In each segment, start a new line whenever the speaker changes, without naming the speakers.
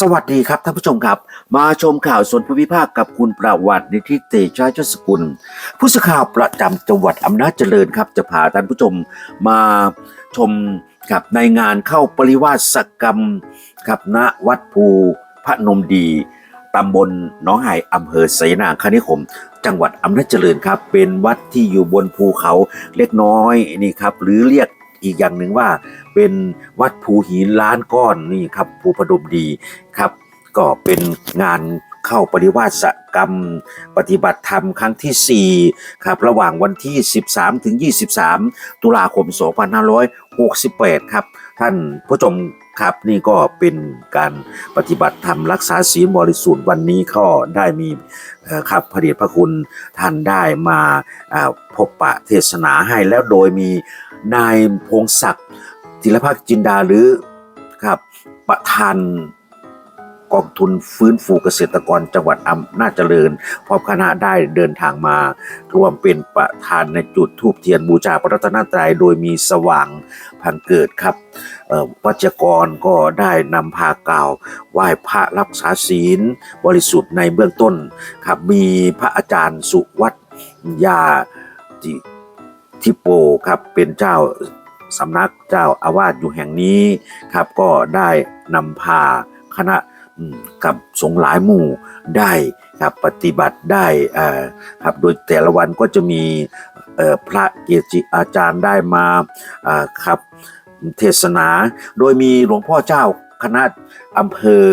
สวัสดีครับท่านผู้ชมครับ มาชมข่าวสวนภูมิภาคกับคุณประวัตินิธิเตชะยศกุล ผู้สื่อข่าวประจำจังหวัดอำนาจเจริญครับ จะพาท่านผู้ชมมาชมกับในงานเข้าปริวาสกรรมกับณวัดภูพระนมดีตำบลหนองไห่อำเภอไสนาคณิคม จังหวัดอำนาจเจริญครับ เป็นวัดที่อยู่บนภูเขาเล็กน้อยนี่ครับ หรือเรียก อีกอย่างหนึ่งว่า เป็นวัดภูหินล้านก้อนนี่ครับภูพนมดีครับ ก็เป็นงานเข้าปริวาสกรรมปฏิบัติธรรมครั้งที่ 4 ครับ ระหว่างวันที่ 13 ถึง 23 ตุลาคม 2568 ครับ ท่านผู้ชมครับนี่ก็เป็นการปฏิบัติธรรมรักษาศีลบริสุทธิ์วันนี้ก็ได้มีครับพระเดชพระคุณท่านได้มาพบปะเทศนาให้แล้วโดยมี นายพงศักดิ์จิรพักจินดาหรือครับประธานกองทุนฟื้นฟูเกษตรกรจังหวัดอำนาจเจริญพร้อมคณะได้เดินทางมาร่วมเป็นประธานในจุดทูบเทียนบูชาพระรัตนตรัยโดยมีสว่างพันเกิดครับเอ่อวัจกรก็ได้นำพากล่าวไหว้พระรักษาศีลบริสุทธิ์ในเบื้องต้นครับมีพระอาจารย์สุวัตยาจิ ทิโปครับเป็นเจ้าสำนักเจ้าอาวาสอยู่แห่งนี้ครับ ก็ได้นำพาคณะกับสงฆ์หลายหมู่ได้ครับปฏิบัติได้ครับโดยแต่ละวันก็จะมีพระเกจิอาจารย์ได้มาครับเทศนา โดยมีหลวงพ่อเจ้าคณะอำเภอ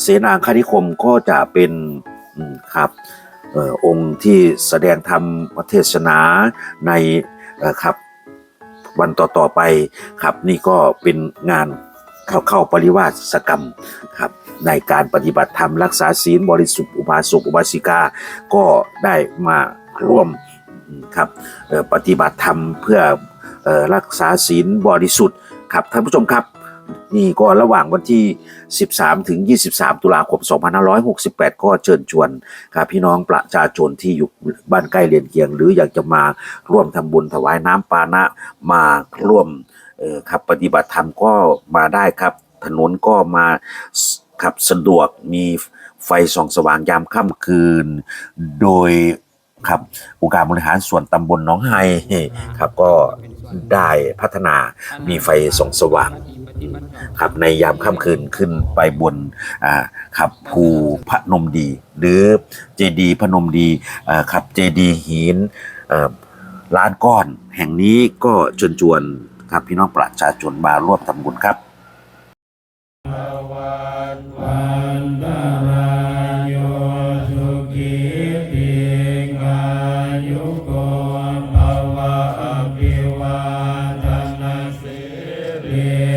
เสนาคณิคมก็จะเป็นครับอองค์ที่แสดงธรรมเทศนาใน นะครับ วันต่อๆไปครับนี่ก็เป็นงานเข้าเข้าปริวาสกรรมครับในการปฏิบัติธรรมรักษาศีลบริสุทธิ์อุบาสกอุบาสิกา ก็ได้มาร่วมครับปฏิบัติธรรมเพื่อเอ่อรักษาศีลบริสุทธิ์ครับท่านผู้ชมครับ นี่ก็ระหว่างวันที่ 13 ถึง 23 ตุลาคม 2568 ก็เชิญชวนครับพี่น้องประชาชนที่อยู่บ้านใกล้เรียนเคียง หรืออยากจะมาร่วมทำบุญถวายน้ำปานะมาร่วมครับปฏิบัติธรรมก็มาได้ครับ ถนนก็มาขับสะดวกมีไฟส่องสว่างยามค่ำคืน โดยครับองค์การบริหารส่วนตำบลหน้องไฮครับก็ ได้พัฒนามีไฟส่องสว่างครับในยามค่ำคืนขึ้นไปบนอ่าครับภูพระนมดี หรือเจดีย์พนมดีอ่าครับเจดีย์หินเอ่อล้านก้อน แห่งนี้ก็เชิญชวนครับพี่น้องประชาชนมาร่วมทำบุญครับ Yeah.